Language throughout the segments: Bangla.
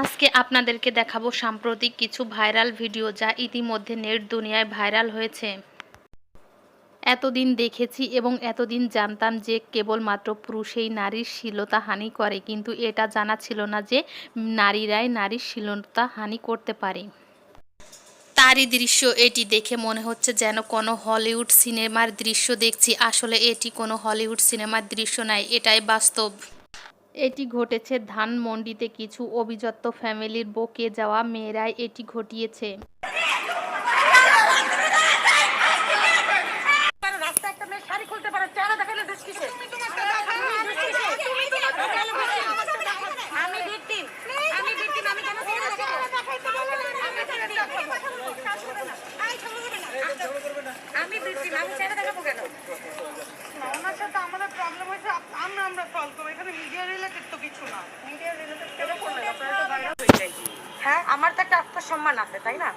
আজকে আপনাদেরকে দেখাবো সাম্প্রতিক কিছু ভাইরাল ভিডিও যা ইতিমধ্যে নেট দুনিয়ায় ভাইরাল হয়েছে। এতদিন দেখেছি এবং এতদিন জানতাম যে কেবলমাত্র পুরুষেই নারীর শীলতা হানি করে, কিন্তু এটা জানা ছিল না যে নারীরাই নারীর শীলতা হানি করতে পারে। তারই দৃশ্য এটি দেখে মনে হচ্ছে যেন কোনো হলিউড সিনেমার দৃশ্য দেখছি। আসলে এটি কোনো হলিউড সিনেমার দৃশ্য নয়, এটাই বাস্তব। এটি ঘটেছে ধানমন্ডিতে। কিছু অভিজাত ফ্যামিলির বকে যাওয়া মেয়েরাই এটি ঘটিয়েছে। পারো হয়ে, আমার তো একটা আত্মসম্মান আছে, তাই না?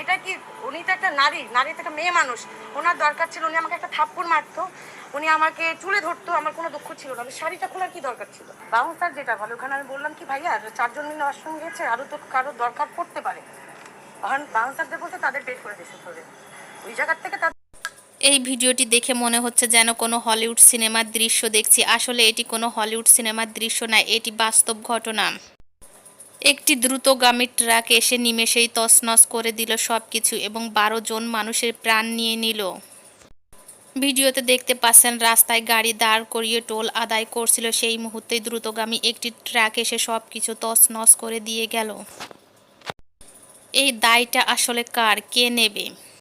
এটা কি, উনি তো একটা নারী নারী তো একটা মেয়ে মানুষ। ওনার দরকার ছিল, উনি আমাকে একটা থাপ্পড় মারতো, উনি আমাকে চুলে ধরতো, আমার কোনো দুঃখ ছিল না। শাড়িটা খোলার কি দরকার ছিল? বাউন্সার যেটা ভালো ওখানে আমি বললাম কি, ভাইয়া, চারজন মিলে ওয়াশরুম গেছে আরও তো কারও দরকার পড়তে পারে। বাউন্সারদের বলতে তাদের বের করে দিয়েছে ওই জায়গার থেকে তাদের এই ভিডিওটি দেখে মনে হচ্ছে যেন কোনো হলিউড সিনেমার দৃশ্য দেখছি। আসলে এটি কোনো হলিউড সিনেমার দৃশ্য নয় এটি বাস্তব ঘটনা। একটি দ্রুতগামী ট্রাক এসে নিমেষেই তছনছ করে দিল সব কিছু এবং বারো জন মানুষের প্রাণ নিয়ে নিল। ভিডিওতে দেখতে পাচ্ছেন, রাস্তায় গাড়ি দাঁড় করিয়ে টোল আদায় করছিল। সেই মুহূর্তে দ্রুতগামী একটি ট্রাক এসে সব কিছু তছনছ করে দিয়ে গেল। এই দায়টা আসলে কার? কে নেবে?